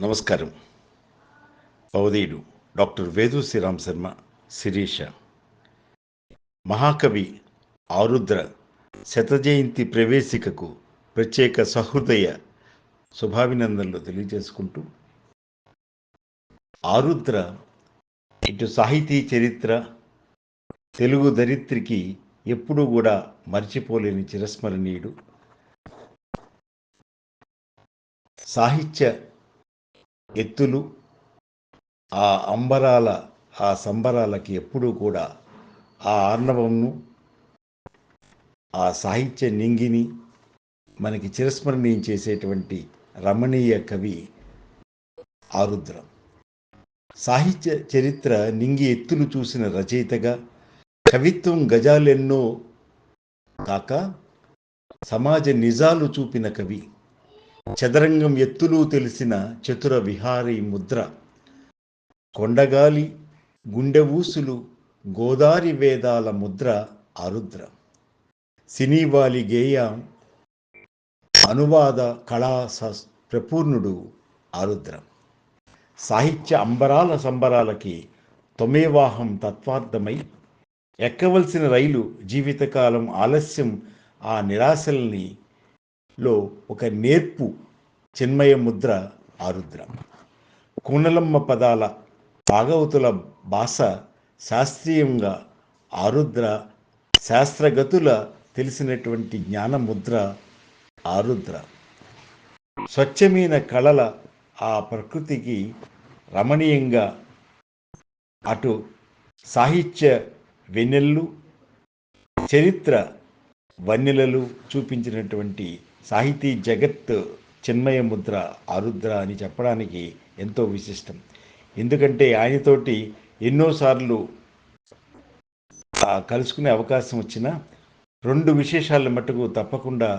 నమస్కారం. పౌదీయుడు డాక్టర్ వేదు శ్రీరామ్ శర్మ శిరీష. మహాకవి ఆరుద్ర శతజయంతి ప్రవేశికకు ప్రత్యేక సహృదయ శుభాభినందనలు తెలియజేసుకుంటూ ఆరుద్ర ఇటు సాహితీ చరిత్ర తెలుగు దరిత్రికి ఎప్పుడూ కూడా మర్చిపోలేని చిరస్మరణీయుడు. సాహిత్య ఎత్తులు ఆ అంబరాల ఆ సంబరాలకి ఎప్పుడూ కూడా ఆ ఆర్ణవంను ఆ సాహిత్య నింగిని మనకి చిరస్మరణీయం చేసేటువంటి రమణీయ కవి ఆరుద్ర. సాహిత్య చరిత్ర నింగి ఎత్తులు చూసిన రచయితగా కవిత్వం గజాలెన్నో కాక సమాజ నిజాలు చూపిన కవి చదరంగం ఎత్తులు తెలిసిన చతుర విహారీ ముద్ర. కొండగాలి గుండె ఊసులు గోదారి వేదాల ముద్ర ఆరుద్ర సినీవాలి గేయ అనువాద కళా స- ప్రపూర్ణుడు ఆరుద్ర సాహిత్య అంబరాల సంబరాలకి తొమేవాహం తత్వార్థమై ఎక్కవలసిన రైలు జీవితకాలం ఆలస్యం ఆ నిరాశల్ని లో ఒక నేర్పు చిన్మయ ముద్ర ఆరుద్ర. కూనలమ్మ పదాల భాగవతుల భాష శాస్త్రీయంగా ఆరుద్ర శాస్త్రగతుల తెలిసినటువంటి జ్ఞానముద్ర ఆరుద్ర. స్వచ్ఛమైన కళల ఆ ప్రకృతికి రమణీయంగా అటు సాహిత్య వెన్నెల్లు చరిత్ర వన్నెలలు చూపించినటువంటి సాహితీ జగత్ చిన్మయ ముద్ర ఆరుద్ర అని చెప్పడానికి ఎంతో విశిష్టం. ఎందుకంటే ఆయనతోటి ఎన్నోసార్లు కలుసుకునే అవకాశం వచ్చినా రెండు విశేషాల మటుకు తప్పకుండా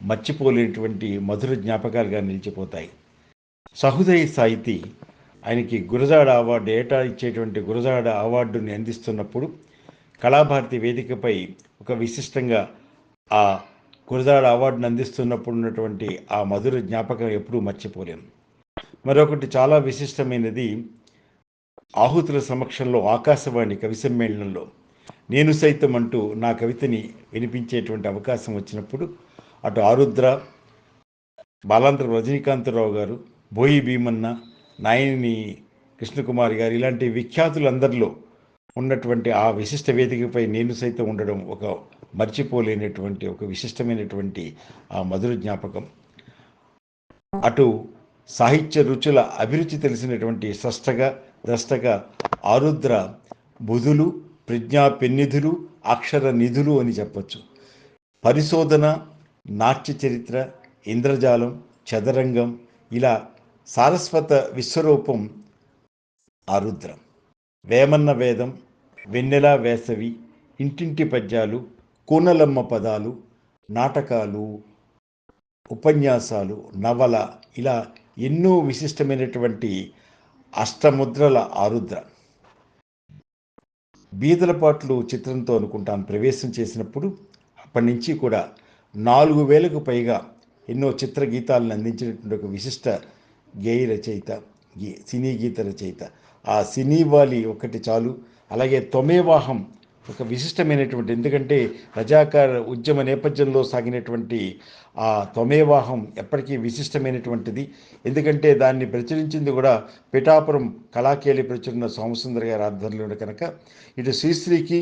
మర్చిపోలేనటువంటి మధుర జ్ఞాపకాలుగా నిలిచిపోతాయి. సహృదయ సాహితీ ఆయనకి గురజాడ అవార్డు ఏటా ఇచ్చేటువంటి గురజాడ అవార్డుని అందిస్తున్నప్పుడు కళాభారతి వేదికపై ఒక విశిష్టంగా ఆ గురజాడ అవార్డును అందిస్తున్నప్పుడు ఉన్నటువంటి ఆ మధుర జ్ఞాపకం ఎప్పుడూ మర్చిపోలేను మరొకటి చాలా విశిష్టమైనది ఆహుతుల సమక్షంలో ఆకాశవాణి కవి సమ్మేళనంలో నేను సైతం అంటూ నా కవితని వినిపించేటువంటి అవకాశం వచ్చినప్పుడు అటు ఆరుద్ర బాలాంధ్ర రజనీకాంతరావు గారు బోయి భీమన్న నాయని కృష్ణకుమార్ గారు ఇలాంటి విఖ్యాతులందరిలో ఉన్నటువంటి ఆ విశిష్ట వేదికపై నేను సైతం ఉండడం ఒక మర్చిపోలేనటువంటి ఒక విశిష్టమైనటువంటి ఆ మధుర జ్ఞాపకం. అటు సాహిత్య రుచుల అభిరుచి తెలిసినటువంటి స్రష్టగా ద్రష్టగా ఆరుద్ర బుధులు ప్రజ్ఞా పెన్నిధులు అక్షర నిధులు అని చెప్పచ్చు. పరిశోధన నాట్య చరిత్ర ఇంద్రజాలం చదరంగం ఇలా సారస్వత విశ్వరూపం ఆరుద్రం. వేమన్న వేదం వెన్నెల వేసవి ఇంటింటి పద్యాలు కూనలమ్మ పదాలు నాటకాలు ఉపన్యాసాలు నవల ఇలా ఎన్నో విశిష్టమైనటువంటి అష్టముద్రల ఆరుద్ర. బీదలపాట్లు చిత్రంతో అనుకుంటాను ప్రవేశం చేసినప్పుడు అప్పటి నుంచి కూడా నాలుగు వేలకు పైగా ఎన్నో చిత్ర గీతాలను అందించినటువంటి ఒక విశిష్ట గేయ రచయిత గీ సినీ గీత రచయిత. ఆ సినీ వాలి ఒకటి చాలు. అలాగే తొమేవాహం ఒక విశిష్టమైనటువంటి ఎందుకంటే రజాకార్ ఉద్యమ నేపథ్యంలో సాగినటువంటి ఆ తొమేవాహం ఎప్పటికీ విశిష్టమైనటువంటిది. ఎందుకంటే దాన్ని ప్రచురించింది కూడా పిఠాపురం కళాకేళి ప్రచురణ సోమసుందర్ గారి ఆధ్వర్యంలో కనుక. ఇటు శ్రీశ్రీకి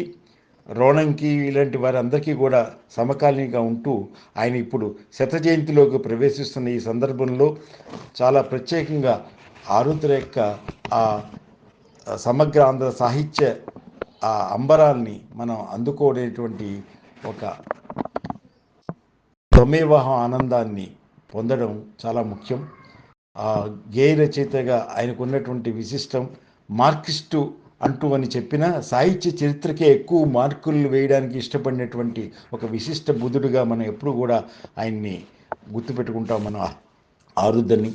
రోణంకి ఇలాంటి వారందరికీ కూడా సమకాలీనంగా ఉంటూ ఆయన ఇప్పుడు శత జయంతిలోకి ప్రవేశిస్తున్న ఈ సందర్భంలో చాలా ప్రత్యేకంగా ఆరుద్ర యొక్క ఆ సమగ్ర ఆంధ్ర సాహిత్య ఆ అంబరాల్ని మనం అందుకోనేటువంటి ఒక తొమేవాహ ఆనందాన్ని పొందడం చాలా ముఖ్యం. ఆ గేయ రచయితగా ఆయనకు ఉన్నటువంటి విశిష్టం మార్కిస్టు అంటూ అని చెప్పిన సాహిత్య చరిత్రకే ఎక్కువ మార్కులు వేయడానికి ఇష్టపడినటువంటి ఒక విశిష్ట బుధుడుగా మనం ఎప్పుడు కూడా ఆయన్ని గుర్తుపెట్టుకుంటాం మనం ఆరుద్దని.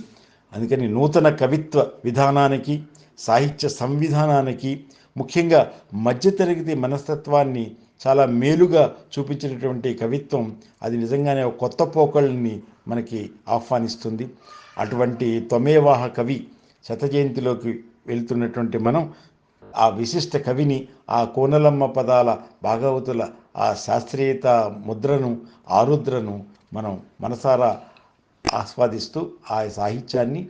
అందుకని నూతన కవిత్వ విధానానికి సాహిత్య సంవిధానానికి ముఖ్యంగా మధ్యతరగతి మనస్తత్వాన్ని చాలా మేలుగా చూపించినటువంటి కవిత్వం అది నిజంగానే ఒక కొత్త పోకళ్ళని మనకి ఆహ్వానిస్తుంది. అటువంటి త్వమేవాహ కవి శత జయంతిలోకి వెళ్తున్నటువంటి మనం ఆ విశిష్ట కవిని ఆ కోనలమ్మ పదాల భాగవతుల ఆ శాస్త్రీయత ముద్రను ఆరుద్రను మనం మనసారా ఆస్వాదిస్తూ ఆ సాహిత్యాన్ని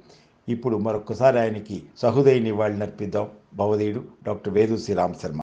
ఇప్పుడు మరొకసారి ఆయనకి సహృదయ నివాళులర్పిద్దాం భవదేయుడు డాక్టర్ వేదు శ్రీరామ్ శర్మ.